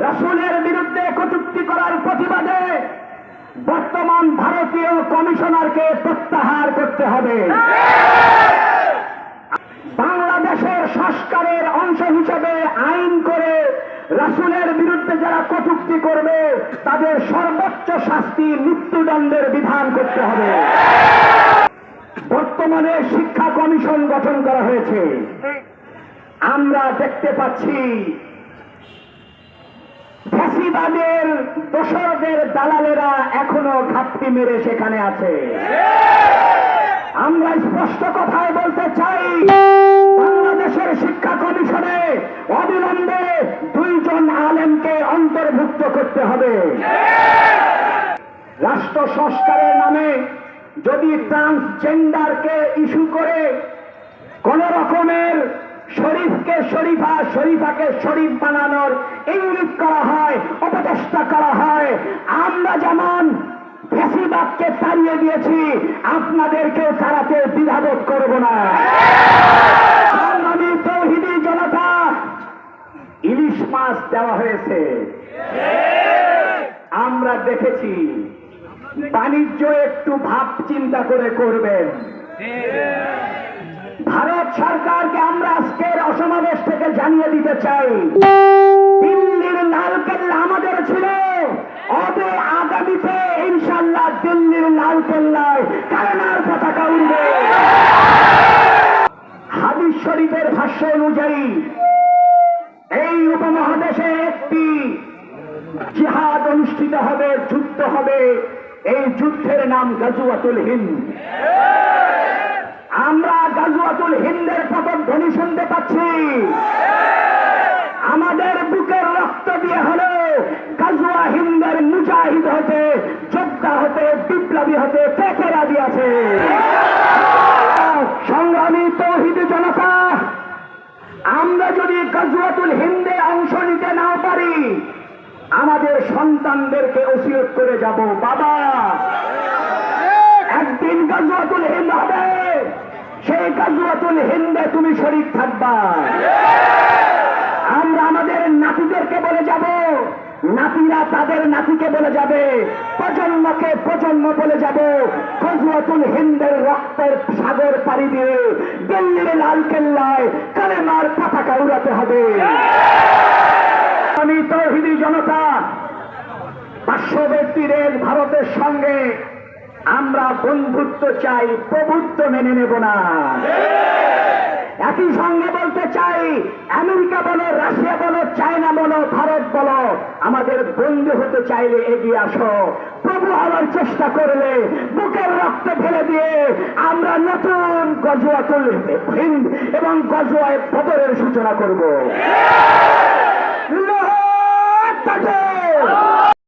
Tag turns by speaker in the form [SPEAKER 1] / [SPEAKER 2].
[SPEAKER 1] রাসূলের বিরুদ্ধে কটুক্তি করার প্রতিবাদে বর্তমান ভারতীয় কমিশনারকে প্রত্যাহার করতে হবে। বাংলাদেশের সংস্কারের অংশ হিসেবে আইন করে রাসূলের বিরুদ্ধে যারা কটূক্তি করবে, তাদের সর্বোচ্চ শাস্তি মৃত্যুদণ্ডের বিধান করতে হবে। বর্তমানে শিক্ষা কমিশন গঠন করা হয়েছে। আমরা দেখতে পাচ্ছি ফ্যাসিবাদের দোসরদের দালালেরা এখনও ঘাপটি মেরে সেখানে আছে। আমরা স্পষ্ট কথায় বলতে চাই, বাংলাদেশের শিক্ষা কমিশনে অবিলম্বে দুইজন আলেমকে অন্তর্ভুক্ত করতে হবে। রাষ্ট্র সংস্কারের নামে যদি ট্রান্সজেন্ডারকে ইস্যু করে, কোন রকমের শরীফকে শরীফা, শরীফাকে শরীফ বানানোর ইঙ্গিত করা হয় অপচেষ্টা করা হয়। আমরা যেমন ফেসিবাদকে তাড়িয়ে দিয়েছি আপনাদেরকে তাড়াতে দ্বিধাবোধ করব না। আমি তৌহিদি জনতা, ইলিশ মাছ দেওয়া হয়েছে। আমরা দেখেছি, বাণিজ্য একটু ভাব চিন্তা করে করবেন। ভারত সরকারকে আমরা আজকের থেকে জানিয়ে দিতে চাই। দিল্লির লালকেল্লা আমাদের ছিল। অবে আগামীতে ইনশাল্লাহ দিল্লির লালকেল্লায় কারণার পতাকা উঠবে হাদিস শরীফের ভাষ্য অনুযায়ী, এই উপমহাদেশে একটি জিহাদ অনুষ্ঠিত হবে, যুদ্ধ হবে। এই যুদ্ধের নাম গাজুয়াতুল হিন্দ। আমরা গাজুয়াতুল হিন্দের পদধ্বনি শুনতে পাচ্ছি আমাদের বুকের রক্ত দিয়ে হলো গাজুয়া হিন্দের মুজাহিদ হতে, যোদ্ধা হতে, বিপ্লবী হতে পেটে রাজি আছে। সংগ্রামী তৌহিদ জনতা, আমরা যদি গাজুয়াতুল হিন্দে অংশ নিতে না পারি, আমাদের সন্তানদেরকে ওসিয়ত করে যাব বাবা। একদিন গাজুয়াতুল হিন্দ হবে, সেই গাজুয়াতুল হিন্দে তুমি শরীর থাকবা। নাতিরা তাদের নাতিকে বলে যাবে প্রজন্মকে প্রজন্ম বলে যাব। গজুয়াতুল হিন্দের রক্তের সাগর পাড়ি দিয়ে দিল্লির লাল কেল্লায় কালেমার পতাকা উড়াতে হবে। আমি তৌহিদি জনতা পার্শ্ববর্তী দেশ ভারতের সঙ্গে আমরা বন্ধুত্ব চাই প্রভুত্ব মেনে নেব না। একই সঙ্গে বলতে চাই আমেরিকা বলো রাশিয়া বলো চায়না বলো ভারত বলো আমাদের বন্ধু হতে চাইলে এগিয়ে আসো প্রভু হওয়ার চেষ্টা করলে বুকের রক্ত ফেলে দিয়ে আমরা নতুন গজুয়াতুল হিন্দ এবং গজুয়ায় বদরের সূচনা করব!